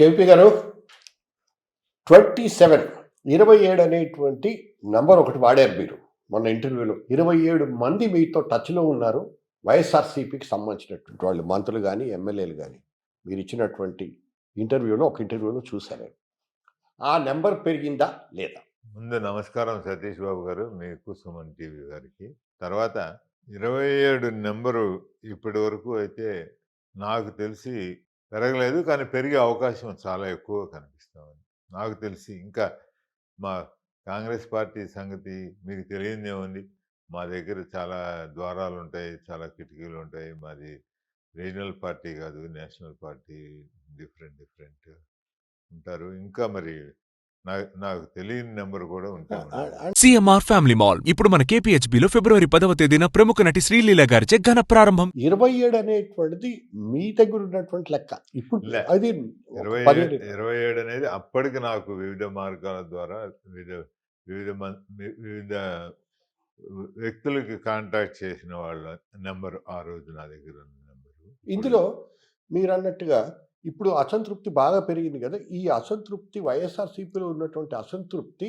KP గారు twenty seven ఇరవై ఏడు అనేటువంటి నంబర్ ఒకటి వాడారు మీరు మొన్న ఇంటర్వ్యూలో. ఇరవై ఏడు మంది మీతో టచ్లో ఉన్నారు వైఎస్ఆర్సీపీకి సంబంధించినటువంటి వాళ్ళు మంత్రులు కానీ ఎమ్మెల్యేలు కానీ మీరు ఇచ్చినటువంటి ఇంటర్వ్యూలో ఒక ఇంటర్వ్యూలో చూశాను ఆ నెంబర్ పెరిగిందా లేదా? ముందు నమస్కారం సతీష్ బాబు గారు మీకు సుమన్ టీవీ గారికి. తర్వాత ఇరవై ఏడు నెంబరు ఇప్పటి వరకు అయితే నాకు తెలిసి పెరగలేదు. కానీ పెరిగే అవకాశం చాలా ఎక్కువ కనిపిస్తామని నాకు తెలిసి ఇంకా మా కాంగ్రెస్ పార్టీ సంగతి మీకు తెలియదేముంది మా దగ్గర చాలా ద్వారాలు ఉంటాయి చాలా కిటికీలు ఉంటాయి మాది రీజనల్ పార్టీ కాదు నేషనల్ పార్టీ డిఫరెంట్ డిఫరెంట్ ఉంటారు. ఇంకా మరి నాకు నాకు తెలియని నెంబర్ కూడా ఉంటాయి సిఎంఆర్ ఫ్యామిలీ మాల్. ఇప్పుడు మన KPHB లో ఫిబ్రవరి పదవ తేదీన ప్రముఖ నటి శ్రీలీల గారిచే ఘన ప్రారంభం. ఇరవై ఏడు అనేటువంటిది మీ దగ్గర ఉన్నటువంటి లెక్క. ఇప్పుడు. అది ఇరవై ఇరవై ఏడు అనేది అప్పటికి నాకు వివిధ మార్గాల ద్వారా వివిధ వివిధ వివిధ వ్యక్తులకి కాంటాక్ట్ చేసిన వాళ్ళ నెంబర్ ఆ రోజు నా దగ్గర ఉన్న నెంబరు. ఇందులో మీరు అన్నట్టుగా ఇప్పుడు అసంతృప్తి బాగా పెరిగింది కదా! ఈ అసంతృప్తి వైఎస్ఆర్సీపీలో ఉన్నటువంటి అసంతృప్తి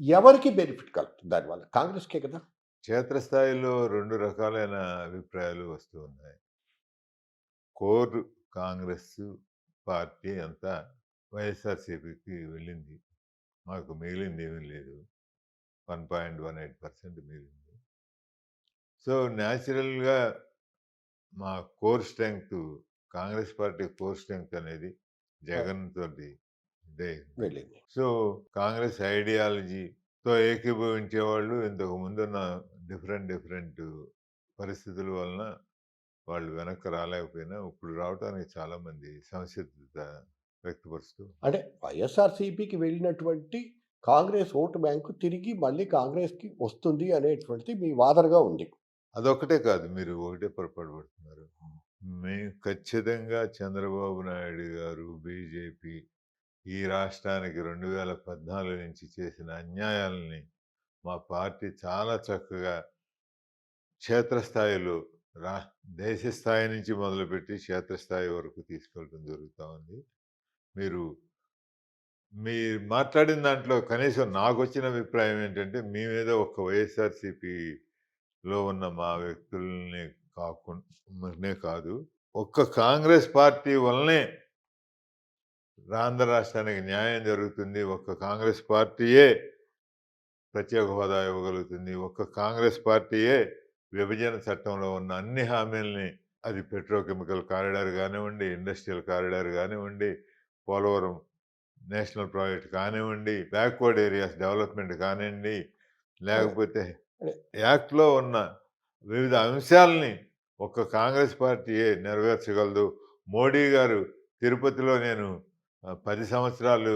ఎవరికి బెనిఫిట్ కలుగుతుంది దానివల్ల కాంగ్రెస్కే కదా! క్షేత్రస్థాయిలో రెండు రకాలైన అభిప్రాయాలు వస్తూ ఉన్నాయి. కోర్ కాంగ్రెస్ పార్టీ అంతా వైఎస్ఆర్సీపీకి వెళ్ళింది. మాకు మిగిలింది ఏమీ లేదు. One point one eight percent మిగిలింది. సో న్యాచురల్గా మా core strength Congress party core strength అనేది జగన్ తోటి వెళ్ళింది. సో కాంగ్రెస్ ఐడియాలజీతో ఏకీభవించే వాళ్ళు ఇంతకు ముందున్న డిఫరెంట్ డిఫరెంట్ పరిస్థితుల వలన వాళ్ళు వెనక్కి రాలేకపోయినా ఇప్పుడు రావడానికి చాలా మంది సంసిద్ధత వ్యక్తపరుస్తూ అంటే వైఎస్ఆర్సీపీకి వెళ్ళినటువంటి కాంగ్రెస్ ఓటు బ్యాంకు తిరిగి మళ్ళీ కాంగ్రెస్కి వస్తుంది అనేటువంటిది మీ వాదనగా ఉంది. అదొకటే కాదు మీరు ఒకటే పొరపాటు మేము ఖచ్చితంగా చంద్రబాబు నాయుడు గారు బీజేపీ ఈ రాష్ట్రానికి రెండు వేల పద్నాలుగు నుంచి చేసిన అన్యాయాలని మా పార్టీ చాలా చక్కగా క్షేత్రస్థాయిలో రా దేశ స్థాయి నుంచి మొదలుపెట్టి క్షేత్రస్థాయి వరకు తీసుకెళ్ళడం జరుగుతూ ఉంది. మీరు మీరు మాట్లాడిన దాంట్లో కనీసం నాకు వచ్చిన అభిప్రాయం ఏంటంటే మీ మీద ఒక వైఎస్ఆర్సీపీలో ఉన్న మా వ్యక్తుల్ని కాకుండా కాదు. ఒక్క కాంగ్రెస్ పార్టీ వల్లనే ఆంధ్ర రాష్ట్రానికి న్యాయం జరుగుతుంది. ఒక్క కాంగ్రెస్ పార్టీయే ప్రత్యేక హోదా ఇవ్వగలుగుతుంది. ఒక్క కాంగ్రెస్ పార్టీయే విభజన చట్టంలో ఉన్న అన్ని హామీల్ని అది పెట్రోకెమికల్ కారిడార్ కానివ్వండి ఇండస్ట్రియల్ కారిడార్ కానివ్వండి పోలవరం నేషనల్ ప్రాజెక్ట్ కానివ్వండి బ్యాక్వర్డ్ ఏరియాస్ డెవలప్మెంట్ కానివ్వండి లేకపోతే యాక్ట్లో ఉన్న వివిధ అంశాలని ఒక్క కాంగ్రెస్ పార్టీయే నెరవేర్చగలదు? మోడీ గారు తిరుపతిలో నేను పది సంవత్సరాలు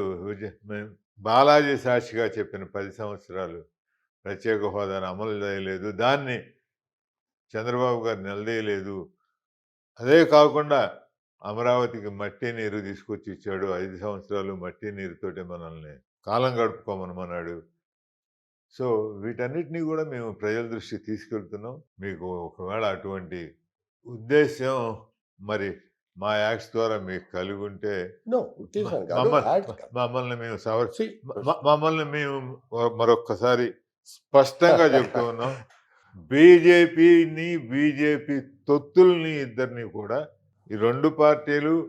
బాలాజీ సాక్షిగా చెప్పిన పది సంవత్సరాలు ప్రత్యేక హోదాను అమలు చేయలేదు. దాన్ని చంద్రబాబు గారు నిలదీయలేదు. అదే కాకుండా అమరావతికి మట్టి నీరు తీసుకొచ్చి ఇచ్చాడు. ఐదు సంవత్సరాలు మట్టి నీరుతోటి మనల్ని కాలం గడుపుకోమనమన్నాడు సో వీటన్నిటినీ కూడా మేము ప్రజల దృష్టికి తీసుకెళ్తున్నాం. మీకు ఒకవేళ అటువంటి ఉద్దేశం మరి మా యాక్ట్స్ ద్వారా మీకు కలిగి ఉంటే. మమ్మల్ని మేము సవర్ See, మ- మమ్మల్ని మేము మరొక్కసారి స్పష్టంగా చెప్తూ ఉన్నాం. బీజేపీని బీజేపీ తొత్తుల్ని ఇద్దరిని కూడా ఈ రెండు పార్టీలు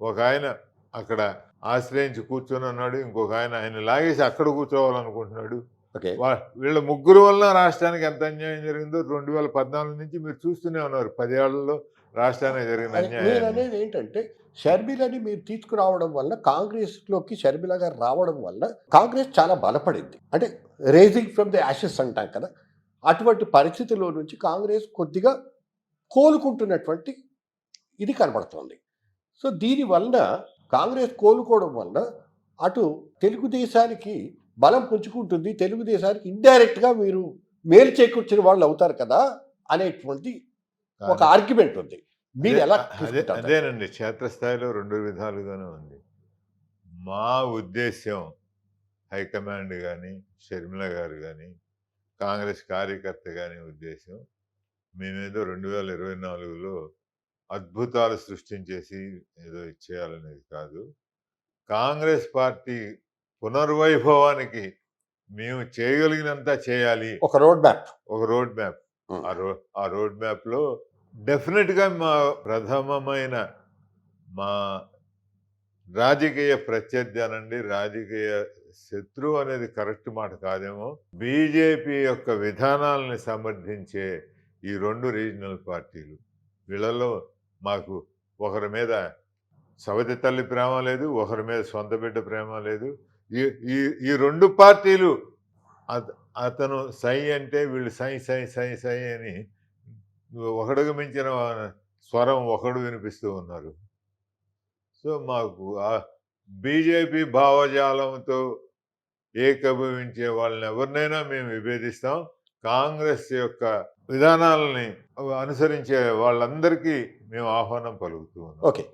ఒక ఆయన అక్కడ ఆశ్రయించి కూర్చొని ఉన్నాడు ఇంకొక ఆయన ఆయన లాగేసి అక్కడ కూర్చోవాలనుకుంటున్నాడు. వీళ్ళ ముగ్గురు వల్ల రాష్ట్రానికి ఎంత అన్యాయం జరిగిందో రెండు వేల పద్నాలుగు నుంచి మీరు చూస్తూనే ఉన్నారు. పదేళ్ళలో రాష్ట్రానికి జరిగిన అన్యాయం అనేది ఏంటంటే షర్మిలని మీరు తీసుకురావడం వల్ల కాంగ్రెస్లోకి షర్మిల గారు రావడం వల్ల కాంగ్రెస్ చాలా బలపడింది. అంటే రేజింగ్ ఫ్రమ్ ది యాషెస్ అంటాం కదా. అటువంటి పరిస్థితిలో నుంచి కాంగ్రెస్ కొద్దిగా కోలుకుంటున్నటువంటి ఇది కనబడుతోంది. సో దీనివల్ల కాంగ్రెస్ కోలుకోవడం వల్ల అటు తెలుగుదేశానికి బలం పుంజుకుంటుంది. తెలుగుదేశానికి ఇండైరెక్ట్గా మీరు మేలు చేకూర్చిన వాళ్ళు అవుతారు కదా అనేటువంటి ఒక ఆర్గ్యుమెంట్ ఉంది. మీరు ఎలా? అదేనండి. క్షేత్రస్థాయిలో రెండు విధాలుగానే ఉంది. మా ఉద్దేశ్యం హైకమాండ్ కానీ షర్మిల గారు కానీ కాంగ్రెస్ కార్యకర్త కానీ ఉద్దేశం మేమేదో రెండు వేల ఇరవై నాలుగులో అద్భుతాలు సృష్టించేసి ఏదో ఇచ్చేయాలనేది కాదు. కాంగ్రెస్ పార్టీ పునర్వైభవానికి మేము చేయగలిగినంత చేయాలి. ఒక రోడ్ మ్యాప్ ఒక రోడ్ మ్యాప్ ఆ రో ఆ రోడ్ మ్యాప్లో డెఫినెట్గా మా ప్రథమమైన మా రాజకీయ ప్రత్యర్థి అనండి రాజకీయ శత్రువు అనేది కరెక్ట్ మాట కాదేమో. బీజేపీ యొక్క విధానాలని సమర్థించే ఈ రెండు రీజనల్ పార్టీలు. వీళ్ళలో మాకు ఒకరి మీద సవతి తల్లి ప్రేమ లేదు ఒకరి మీద సొంత బిడ్డ ప్రేమ లేదు ఈ ఈ ఈ రెండు పార్టీలు అత- అతను సై అంటే వీళ్ళు సై సై సై సై అని ఒకడుగు మించిన స్వరం ఒకడు వినిపిస్తూ ఉన్నారు. సో మాకు ఆ బీజేపీ భావజాలంతో ఏకభవించే వాళ్ళని ఎవరినైనా మేము విభేదిస్తాం. కాంగ్రెస్ యొక్క విధానాలని అనుసరించే వాళ్ళందరికీ మేము ఆహ్వానం పలుకుతూ ఉన్నాం. ఓకే.